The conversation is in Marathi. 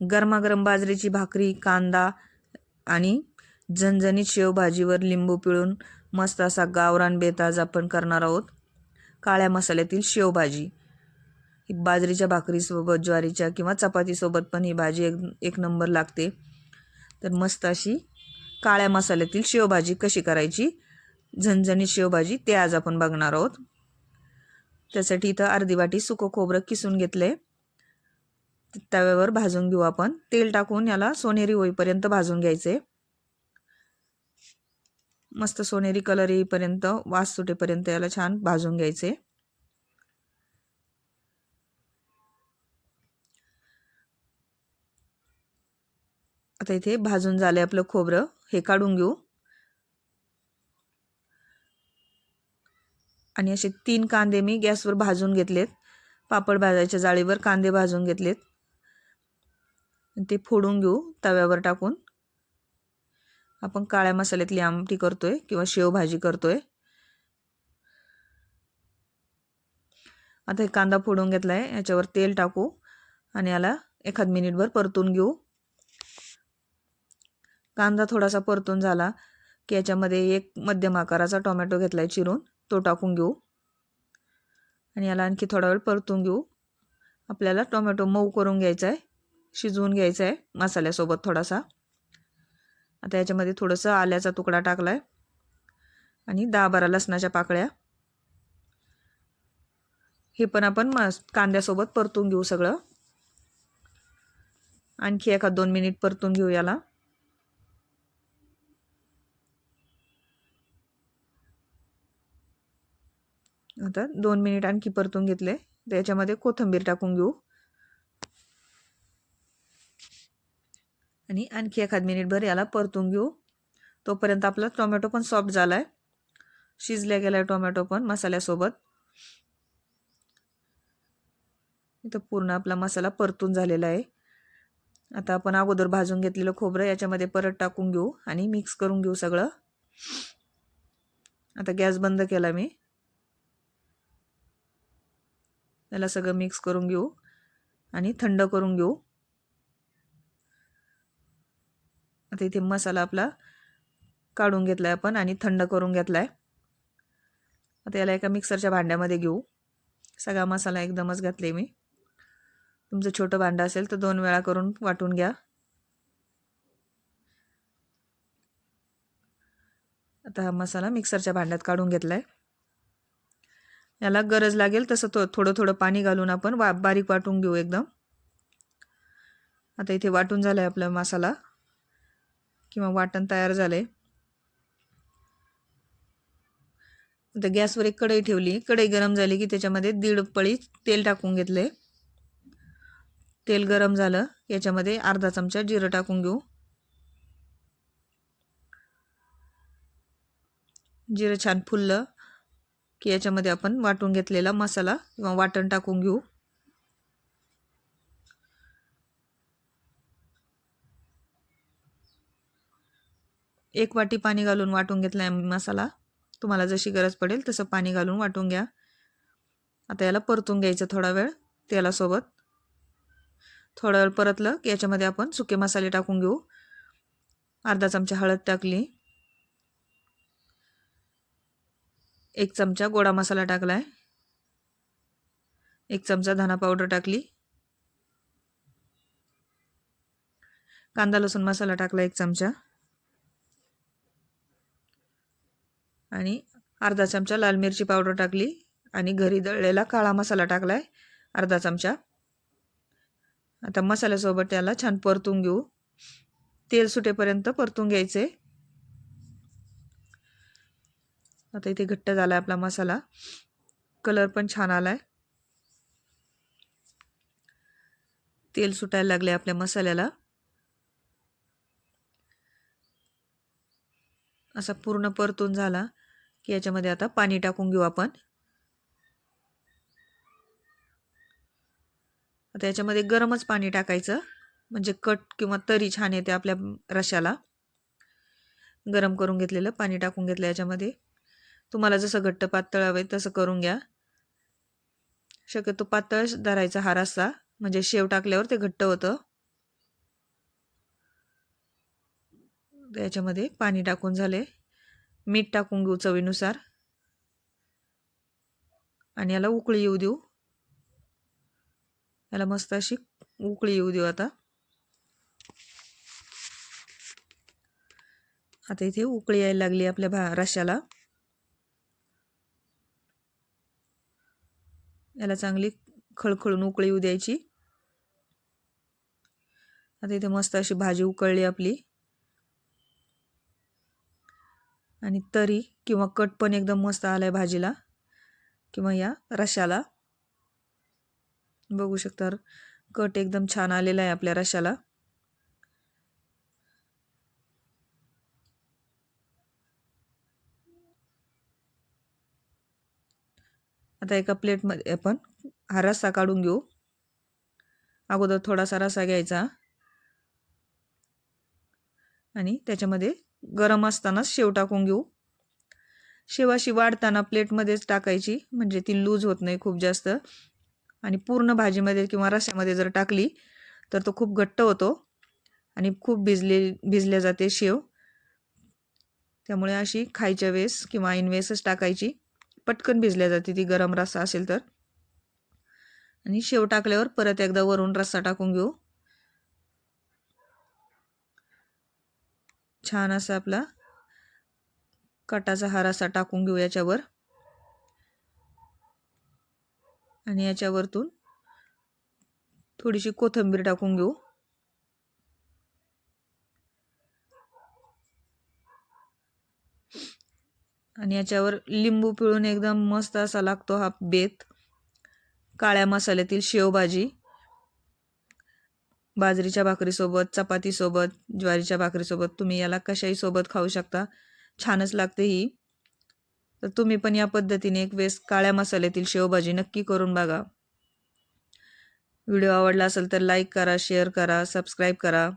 गरमागरम बाजरीची भाकरी कांदा आणि झणझणीत शेवभाजीवर लिंबू पिळून मस्त असा गावरान बेताज आपण करणार आहोत. काळ्या मसाल्यातील शेवभाजी. ही बाजरीच्या भाकरीसोबत ज्वारीच्या किंवा चपातीसोबत पण ही भाजी एक एक नंबर लागते. तर मस्त अशी काळ्या मसाल्यातील शेवभाजी कशी करायची? झणझणीत शेवभाजी ते आज आपण बघणार आहोत. त्यासाठी इथं अर्धी वाटी सुकं खोबरं किसून घेतलं आहे तव्यावर भाजून घेऊ आपण. तेल टाकून याला सोनेरी होईपर्यंत भाजून घ्यायचे. मस्त सोनेरी कलर येईपर्यंत वास सुटेपर्यंत याला छान भाजून घ्यायचे. आता इथे भाजून झाले आपलं खोबरं. हे काढून घेऊ. आणि असे तीन कांदे मी गॅसवर भाजून घेतलेत. पापड भाजायच्या जाळीवर कांदे भाजून घेतलेत. ते फोडून घेऊ तव्यावर टाकून. आपण काळ्या मसाल्यातली आमटी करतोय किंवा शेवभाजी करतोय. आता हे कांदा फोडून घेतला आहे याच्यावर तेल टाकू आणि याला एखाद मिनिटभर परतून घेऊ. कांदा थोडासा परतून झाला की याच्यामध्ये एक मध्यम आकाराचा टोमॅटो घेतला आहे चिरून तो टाकून घेऊ. आणि याला आणखी थोडा वेळ परतून घेऊ. आपल्याला टोमॅटो मऊ करून घ्यायचा आहे शिजवून घ्यायचं आहे मसाल्यासोबत थोडासा. आता याच्यामध्ये थोडंसं आल्याचा तुकडा टाकला आहे आणि दहा बारा लसणाच्या पाकळ्या. हे पण आपण मस कांद्यासोबत परतून घेऊ सगळं. आणखी एखाद दोन मिनिट परतून घेऊ याला. आता दोन मिनिट आणखी परतून घेतले. त्याच्यामध्ये कोथिंबीर टाकून घेऊ. आणि आणखी एखाद मिनिटभर याला परतून घेऊ. तोपर्यंत आपला टोमॅटो पण सॉफ्ट झाला आहे शिजल्या गेला आहे टोमॅटो पण मसाल्यासोबत. इथं पूर्ण आपला मसाला परतून झालेला आहे. आता आपण अगोदर भाजून घेतलेलं खोबरं याच्यामध्ये परत टाकून घेऊ आणि मिक्स करून घेऊ सगळं. आता गॅस बंद केला मी. याला सगळं मिक्स करून घेऊ आणि थंड करून घेऊ. आता इथे मसाला आपला काढून घेतला आहे आपण आणि थंड करून घेतला आहे आता याला एका मिक्सरच्या भांड्यामध्ये घेऊ. सगळा मसाला एकदमच घातले मी. तुमचं छोटं भांडं असेल तर दोन वेळा करून वाटून घ्या. आता हा मसाला मिक्सरच्या भांड्यात काढून घेतला आहे याला गरज लागेल तसं तो थोडं थोडं पाणी घालून आपण वा बारीक वाटून घेऊ एकदम. आता इथे वाटून झालं आहे आपला मसाला. किंवा वाटण तयार झालं आहे आता गॅसवर एक कढई ठेवली. कढई गरम झाली की त्याच्यामध्ये दीड पळी तेल टाकून घेतले तेल गरम झालं याच्यामध्ये अर्धा चमचा जिरं टाकून घेऊ. जिरं छान फुललं की याच्यामध्ये आपण वाटून घेतलेला मसाला किंवा वाटण टाकून घेऊ. एक वाटी पाणी घालून वाटून घेतला आहे मसाला. तुम्हाला जशी गरज पडेल तसं पाणी घालून वाटून घ्या. आता याला परतून घ्यायचं थोडा वेळ तेलासोबत थोडा वेळ परतलं की याच्यामध्ये आपण सुके मसाले टाकून घेऊ. अर्धा चमचा हळद टाकली. एक चमचा गोडा मसाला टाकला आहे एक चमचा धना पावडर टाकली. कांदा लसूण मसाला टाकला एक चमचा. आणि अर्धा चमचा लाल मिरची पावडर टाकली आणि घरी दळलेला काळा मसाला टाकला आहे अर्धा चमचा. आता मसाल्यासोबत त्याला छान परतून घेऊ. तेल सुटेपर्यंत परतून घ्यायचे. आता इथे घट्ट झाला आहे आपला मसाला. कलर पण छान आला आहे तेल सुटायला लागले आपल्या मसाल्याला. असा पूर्ण परतून झाला. की याच्यामध्ये आता पाणी टाकून घेऊ आपण. आता याच्यामध्ये गरमच पाणी टाकायचं. म्हणजे कट किंवा तरी छान येते आपल्या रशाला गरम करून घेतलेलं पाणी टाकून घेतलं याच्यामध्ये. तुम्हाला जसं घट्ट पातळ हवे तसं करून घ्या. शक्यतो पातळ धरायचा हा रस्सा. म्हणजे शेव टाकल्यावर ते घट्ट होतं. याच्यामध्ये पाणी टाकून झाले. मीठ टाकून घेऊ चवीनुसार. आणि याला उकळी येऊ देऊ. याला मस्त अशी उकळी येऊ देऊ आता. आता इथे उकळी यायला लागली आपल्या भा रश्याला. याला चांगली खळखळून उकळी येऊ द्यायची. आता इथे मस्त अशी भाजी उकळली आपली. आणि तरी किंवा कट पण एकदम मस्त आला आहे भाजीला. किंवा या रशाला बघू शकता कट एकदम छान आलेला आहे आपल्या रशाला आता एका प्लेटमध्ये आपण हा रस्सा काढून घेऊ. अगोदर थोडासा रस्सा घ्यायचा. आणि त्याच्यामध्ये गरम असतानाच शेव टाकून घेऊ. शेव अशी वाढताना प्लेटमध्येच टाकायची म्हणजे ती लूज होत नाही खूप जास्त. आणि पूर्ण भाजीमध्ये किंवा रस्यामध्ये जर टाकली तर तो खूप घट्ट होतो आणि खूप भिजले भिजल्या जाते शेव. त्यामुळे अशी खायच्या वेळेस किंवा ऐन टाकायची. पटकन भिजल्या जाते ती गरम रस्सा असेल तर. आणि शेव टाकल्यावर परत एकदा वरून रस्सा टाकून घेऊ. छान असा आपला कटाचा हार असा टाकून घेऊ याच्यावर. आणि याच्यावरतून थोडीशी कोथिंबीर टाकून घेऊ. आणि याच्यावर लिंबू पिळून एकदम मस्त असा लागतो हा बेत. काळ्या मसाल्यातील शेवभाजी. बाजरीच्या भाकरीसोबत चपातीसोबत ज्वारीच्या भाकरीसोबत तुम्ही याला कशाही सोबत खाऊ शकता. छानच लागते ही. तर तुम्ही पण या पद्धतीने एक वेळेस काळ्या मसाल्यातील शेवभाजी नक्की करून बघा. व्हिडिओ आवडला असेल तर लाईक करा शेअर करा सबस्क्राईब करा.